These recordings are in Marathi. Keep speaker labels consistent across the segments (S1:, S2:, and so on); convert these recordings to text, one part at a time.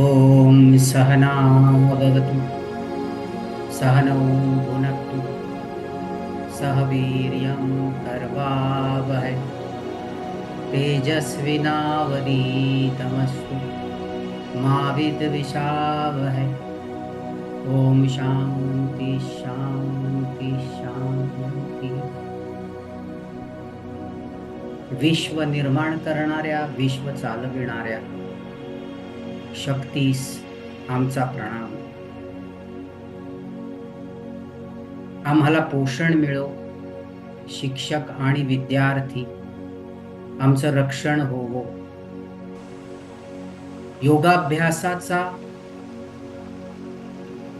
S1: ॐ सहनावतु सहनौ भुनक्तु सह वीर्यं कर्वावहै तेजस्विनावदीतमस्तु मा विद्विषावहै ॐ शान्ति शान्ति शान्ति। विश्व निर्माण करणाऱ्या विश्व चालविणाऱ्या शक्तीस आमचा प्रणाम. आम्हाला पोषण मिळो शिक्षक आणि विद्यार्थी आमचं रक्षण होवो. योगाभ्यासाचा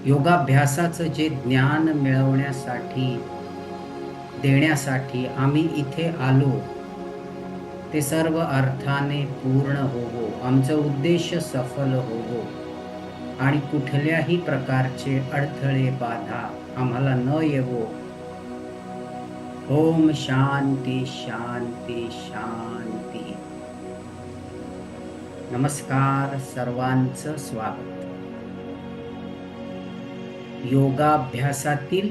S1: योगाभ्यासाचं जे ज्ञान मिळवण्यासाठी देण्यासाठी आम्ही इथे आलो. ते सर्व अर्थाने पूर्ण होवो. आमचं उद्देश सफल होवो. आणि कुठल्याही प्रकारचे अडथळे बाधा आम्हाला न येवो. ओम शांती शांती शांती. नमस्कार सर्वांचं स्वागत. योगाभ्यासातील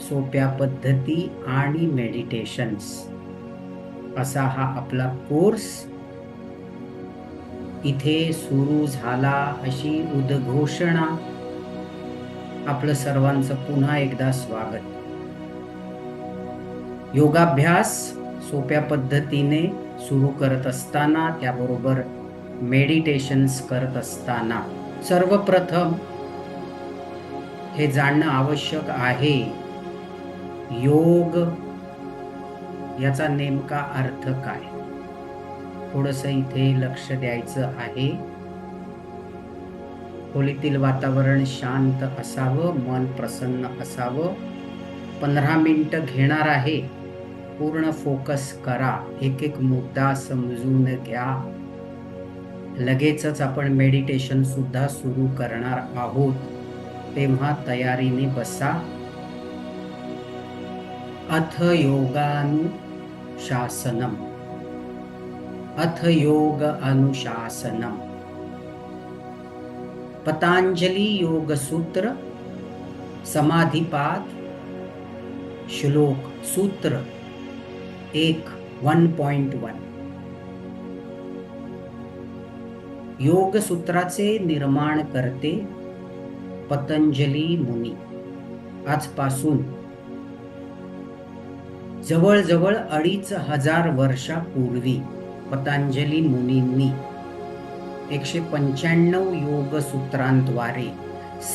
S1: सोप्या पद्धती आणि मेडिटेशन्स असा हा आपला कोर्स. इथे सुरू झाला अशी उद्घोषणा. आपलं सर्वांचं पुन्हा एकदा स्वागत. योगाभ्यास सोप्या पद्धतीने सुरू करत असताना त्याबरोबर मेडिटेशन्स करत असताना. सर्वप्रथम हे जाणणं आवश्यक आहे. योग याचा नेमका अर्थ काय? थोडस इथे लक्ष द्यायचं आहे. खोलीतील वातावरण शांत असावं मन प्रसन्न असावं. पंधरा मिनिटं घेणार आहे. पूर्ण फोकस करा. एक एक मुद्दा समजून घ्या. लगेचच आपण मेडिटेशन सुद्धा सुरू करणार आहोत. तेव्हा तयारीने बसा. अथ योगानुशासनम अथ योग अनुशासनम। पतांजली योग सूत्र समाधिपाद श्लोक सूत्र एक वन पॉइंट वन। योग सूत्राचे निर्माण करते पतंजली मुनी आजपासून जवळजवळ अडीच हजार वर्षापूर्वी पतंजली मुनींनी एकशे पंच्याण्णव योगसूत्रांद्वारे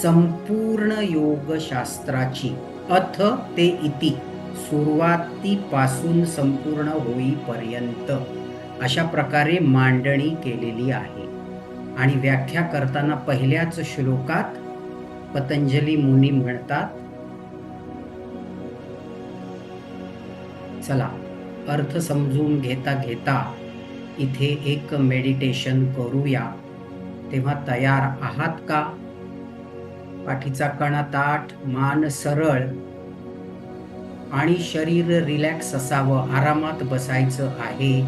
S1: संपूर्ण योगशास्त्राची अथ ते इति सुरुवातीपासून संपूर्ण होईपर्यंत अशा प्रकारे मांडणी केलेली आहे. आणि व्याख्या करताना पहिल्याच श्लोकात पतंजली मुनी म्हणतात चला. अर्थ समजून घेता घेता इथे एक मेडिटेशन करूया. तेव्हा तयार आहात का? पाठीचा कणा ताठ मान सरळ आणि शरीर रिलॅक्स असावं आरामात बसायचं आहे.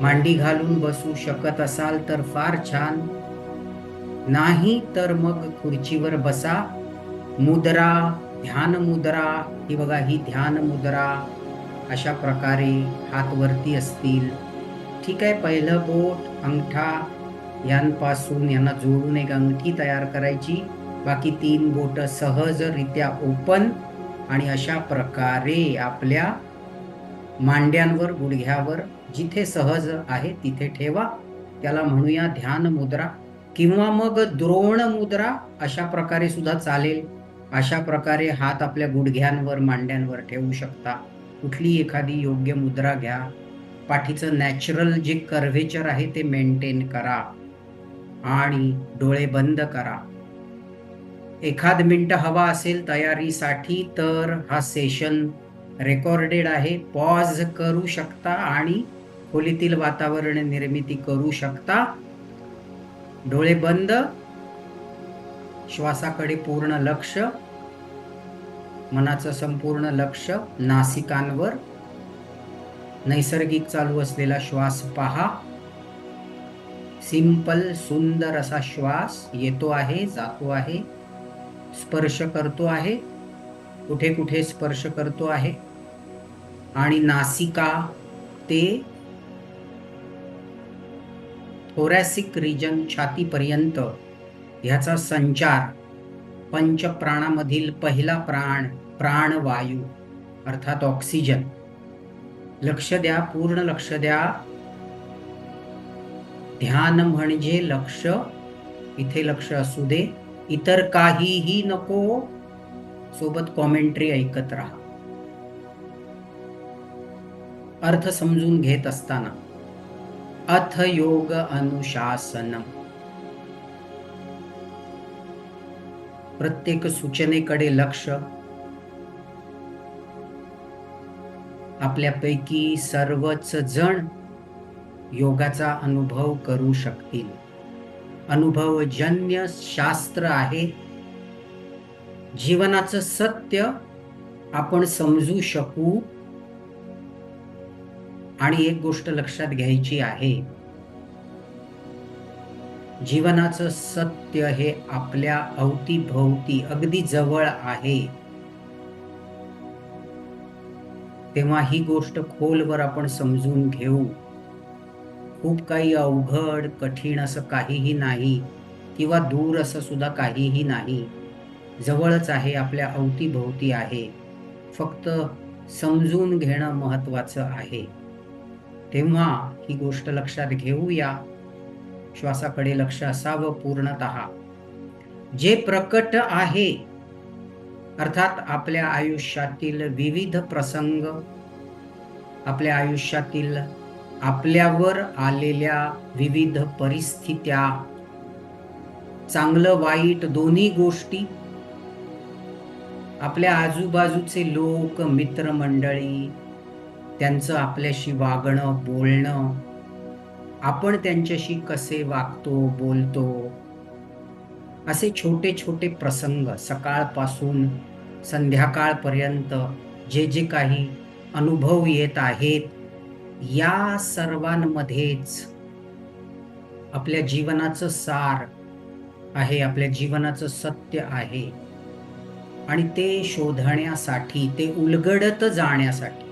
S1: मांडी घालून बसू शकत असाल तर फार छान. नाही तर मग खुर्चीवर बसा. मुद्रा ध्यान मुद्रा ही बघा ही ध्यान मुद्रा अशा प्रकारे हात वरती असतील. ठीक आहे पहिलं बोट अंगठा यांपासून यांना जोडून एक अंगठी तयार करायची. बाकी तीन बोट सहजरित्या ओपन आणि अशा प्रकारे आपल्या मांड्यांवर गुडघ्यावर जिथे सहज आहे तिथे ठेवा. त्याला म्हणूया ध्यान मुद्रा किंवा मग द्रोण मुद्रा अशा प्रकारे सुद्धा चालेल. अशा प्रकारे हात आपल्या गुडघ्यांवर मांड्यांवर ठेवू शकता. कुठली एखादी योग्य मुद्रा घ्या. पाठीचं नॅचरल जे कर्व्हेचर आहे ते मेंटेन करा. आणि डोळे बंद करा. एखाद मिनिट हवा असेल तयारीसाठी तर हा सेशन रेकॉर्डेड आहे. पॉज करू शकता आणि खोलीतील वातावरण निर्मिती करू शकता. डोळे बंद श्वासाकडे पूर्ण लक्ष मनाचं संपूर्ण लक्ष नासिकांवर. नैसर्गिक चालू असलेला श्वास पहा. सिंपल सुंदर असा श्वास येतो आहे जातो आहे स्पर्श करतो आहे कुठे कुठे स्पर्श करतो आहे. आणि नासिका ते थोरॅसिक रिजन छातीपर्यंत ह्याचा संचार पंचप्राणामधील पहिला प्राण प्राणवायू अर्थात ऑक्सिजन. लक्ष द्या पूर्ण लक्ष द्या. ध्यान म्हणजे लक्ष इथे लक्ष असू दे. इतर काहीही नको सोबत कॉमेंट्री ऐकत राहा. अर्थ समजून घेत असताना. अथ योग अनुशासनम. प्रत्येक सूचनेकडे लक्ष. आपल्यापैकी सर्वच जण योगाचा अनुभव करू शकतील. अनुभवजन्य शास्त्र आहे. जीवनाचं सत्य आपण समजू शकू. आणि एक गोष्ट लक्षात घ्यायची आहे. जीवनाचं सत्य हे आपल्या अवतीभोवती अगदी जवळ आहे. तेव्हा ही गोष्ट खोलवर आपण समजून घेऊ. खूप काही अवघड कठीण असं काहीही नाही किंवा दूर असं सुद्धा काहीही नाही. जवळच आहे आपल्या अवतीभोवती आहे. फक्त समजून घेणं महत्वाचं आहे. तेव्हा ही गोष्ट लक्षात घेऊया. श्वासाकडे लक्ष असावं पूर्णत. जे प्रकट आहे अर्थात आपल्या आयुष्यातील विविध प्रसंग आपल्या आयुष्यातील आपल्यावर आलेल्या विविध परिस्थित्या चांगलं वाईट दोन्ही गोष्टी आपल्या आजूबाजूचे लोक मित्रमंडळी त्यांचं आपल्याशी वागणं बोलणं आपण त्यांच्याशी कसे वागतो बोलतो? असे छोटे छोटे प्रसंग सकाळपासून संध्याकाळपर्यंत जे जे काही अनुभव येत आहेत या सर्वांमध्येच आपल्या जीवनाचं सार आहे आपल्या जीवनाचं सत्य आहे. आणि ते शोधण्यासाठी ते उलगडत जाण्यासाठी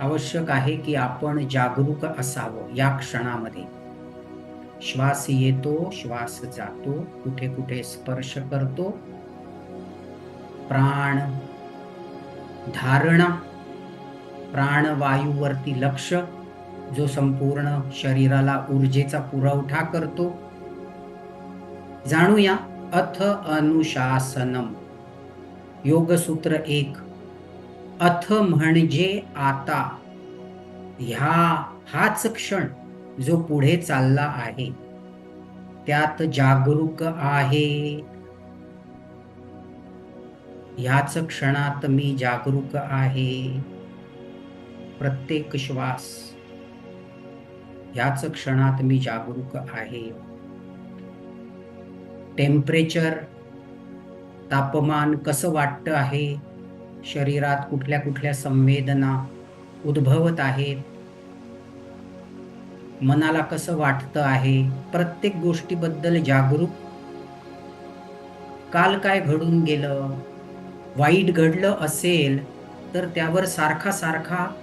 S1: आवश्यक आहे की आपण जागरूक असावं या क्षणामध्ये. श्वास येतो श्वास जातो कुठे कुठे स्पर्श करतो. प्राण धारणा प्राणवायूवरती लक्ष जो संपूर्ण शरीराला ऊर्जेचा पुरवठा करतो. जाणूया अथ अनुशासनम. योगसूत्र एक. अथ म्हणजे आता. ह्या हाच क्षण जो पुढे चालला आहे. त्यात जागरूक आहे. ह्याच क्षणात मी जागरूक आहे. प्रत्येक श्वास. ह्याच क्षणात मी जागरूक आहे. टेम्परेचर तापमान कसं वाटतं आहे? शरीरात कुठल्या कुठल्या संवेदना उद्भवत आहेत? मनाला कसं वाटतं आहे? प्रत्येक गोष्टीबद्दल जागरूक? काल काय घडून गेलं? वाईट घडलं असेल तर त्यावर सारखा सारखा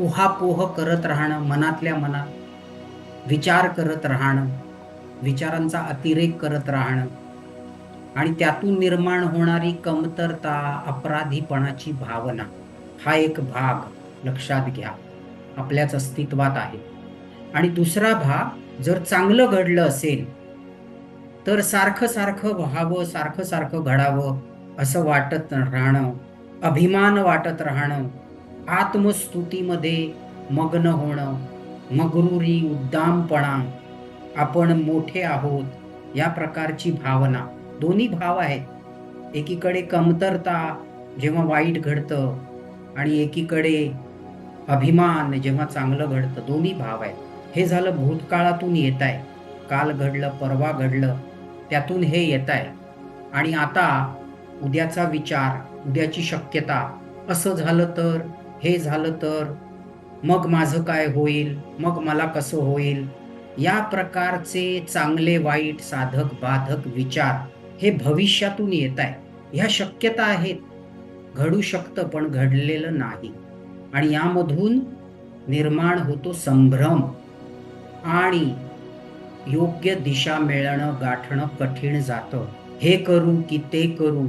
S1: उहापोह करत राहणं मनातल्या मनात विचार करत राहणं विचारांचा अतिरेक करत राहणं. आणि त्यातून निर्माण होणारी कमतरता अपराधीपणाची भावना हा एक भाग लक्षात घ्या. आपल्याच अस्तित्वात आहे. आणि दुसरा भाग जर चांगलं घडलं असेल तर सारखं सारखं व्हावं सारखं सारखं घडावं असं वाटत राहणं अभिमान वाटत राहणं आत्मस्तुतीमध्ये मग्न होणं मगरुरी उद्दामपणा आपण मोठे आहोत या प्रकारची भावना दोन्ही भाव आहेत. एकीकडे कमतरता जेव्हा वाईट घडतं आणि एकीकडे अभिमान जेव्हा चांगलं घडतं. दोन्ही भाव आहेत. हे झालं भूतकाळातून येत आहे काल घडलं परवा घडलं त्यातून हे येत आहे आणि आता उद्याचा विचार उद्याची शक्यता असं झालं तर हे झालं तर मग माझं काय होईल? मग मला कसं होईल? या प्रकारचे चांगले वाईट साधक बाधक विचार हे भविष्यातून येत आहे. ह्या शक्यता आहेत. घडू शकतं पण घडलेलं नाही. आणि यामधून निर्माण होतो संभ्रम. आणि योग्य दिशा मिळणं गाठणं कठीण जातं. हे करू की ते करू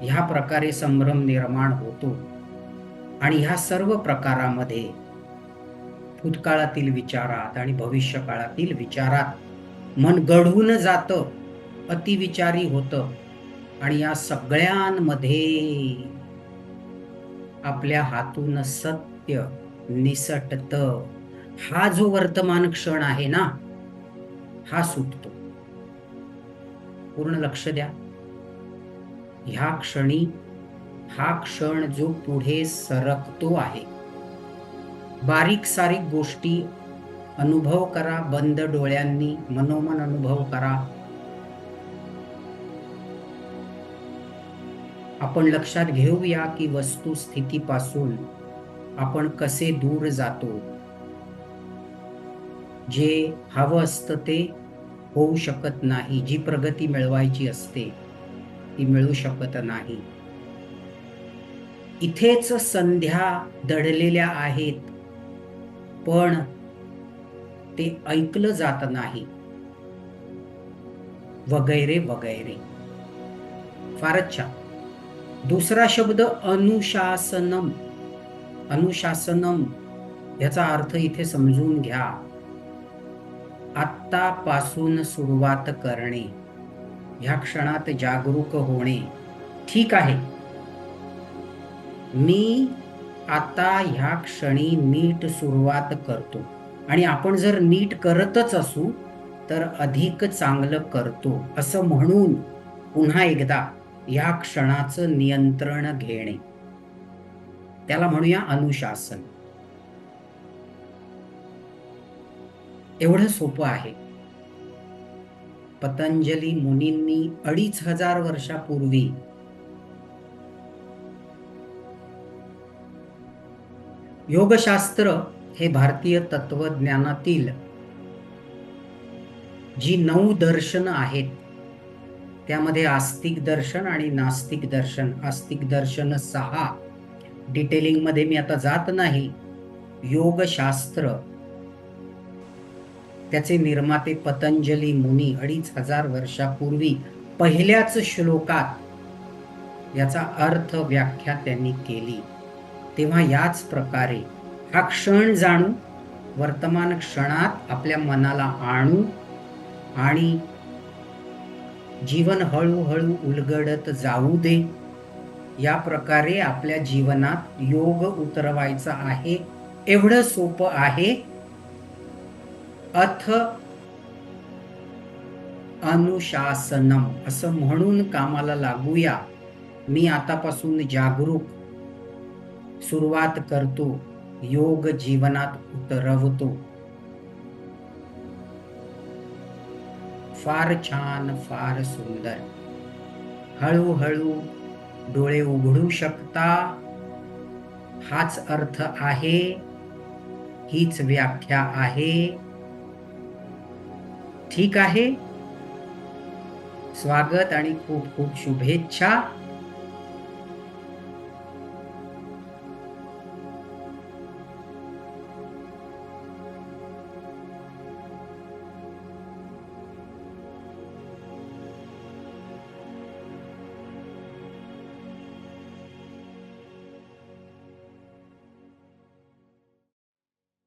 S1: ह्या प्रकारे संभ्रम निर्माण होतो. आणि ह्या सर्व प्रकारामध्ये भूतकाळातील विचारात आणि भविष्यकाळातील विचारात मन गढून जातं. अतिविचारी होतं. आणि या सगळ्यांमध्ये आपल्या हातून सत्य निसटत. हा जो वर्तमान क्षण आहे ना हा सुटतो. पूर्ण लक्ष द्या. ह्या क्षणी हा क्षण जो पुढे सरकतो आहे. बारीक सारीक गोष्टी अनुभव करा बंद डोळ्यांनी मनोमन अनुभव करा. आपण लक्षात घेऊया की वस्तुस्थितीपासून आपण कसे दूर जातो. जे हवं असतं ते होऊ शकत नाही. जी प्रगती मिळवायची असते ती मिळू शकत नाही. इथेच संध्या दडलेल्या आहेत पण ते ऐकलं जात नाही. वगैरे वगैरे. फारच छान. दुसरा शब्द अनुशासनम. अनुशासनम याचा अर्थ इथे समजून घ्या. आत्तापासून सुरुवात करणे. ह्या क्षणात जागरूक होणे. ठीक आहे. मी आता ह्या क्षणी नीट सुरुवात करतो. आणि आपण जर नीट करतच असू तर अधिक चांगलं करतो. असं म्हणून पुन्हा एकदा या क्षणाचं नियंत्रण घेणे. त्याला म्हणूया अनुशासन. एवढं सोपं आहे. पतंजली मुनींनी अडीच हजार वर्षापूर्वी योगशास्त्र हे भारतीय तत्वज्ञानातील जी नऊ दर्शन आहेत त्यामध्ये आस्तिक दर्शन आणि नास्तिक दर्शन. आस्तिक दर्शन सहा. डिटेलिंगमध्ये मी आता जात नाही. योगशास्त्र. त्याचे निर्माते पतंजली मुनी अडीच हजार वर्षापूर्वी पहिल्याच श्लोकात याचा अर्थ व्याख्या त्यांनी केली. तेव्हा याच प्रकारे हा क्षण जाणू वर्तमान क्षणात आपल्या मनाला आणू आणि जीवन हळूहळू उलगडत जाऊ दे. या प्रकारे आपल्या जीवनात योग उतरवायचा आहे. एवढं सोपं आहे. अथ अनुशासनम. असं म्हणून कामाला लागूया. मी आतापासून जागरूक. सुरुवात करतो. योग जीवनात उतरवतो. फार छान फार सुंदर. हळूहळू डोळे उघडू शकता. हाच अर्थ आहे. हीच व्याख्या आहे. ठीक आहे? स्वागत आणि खूप खूप शुभेच्छा.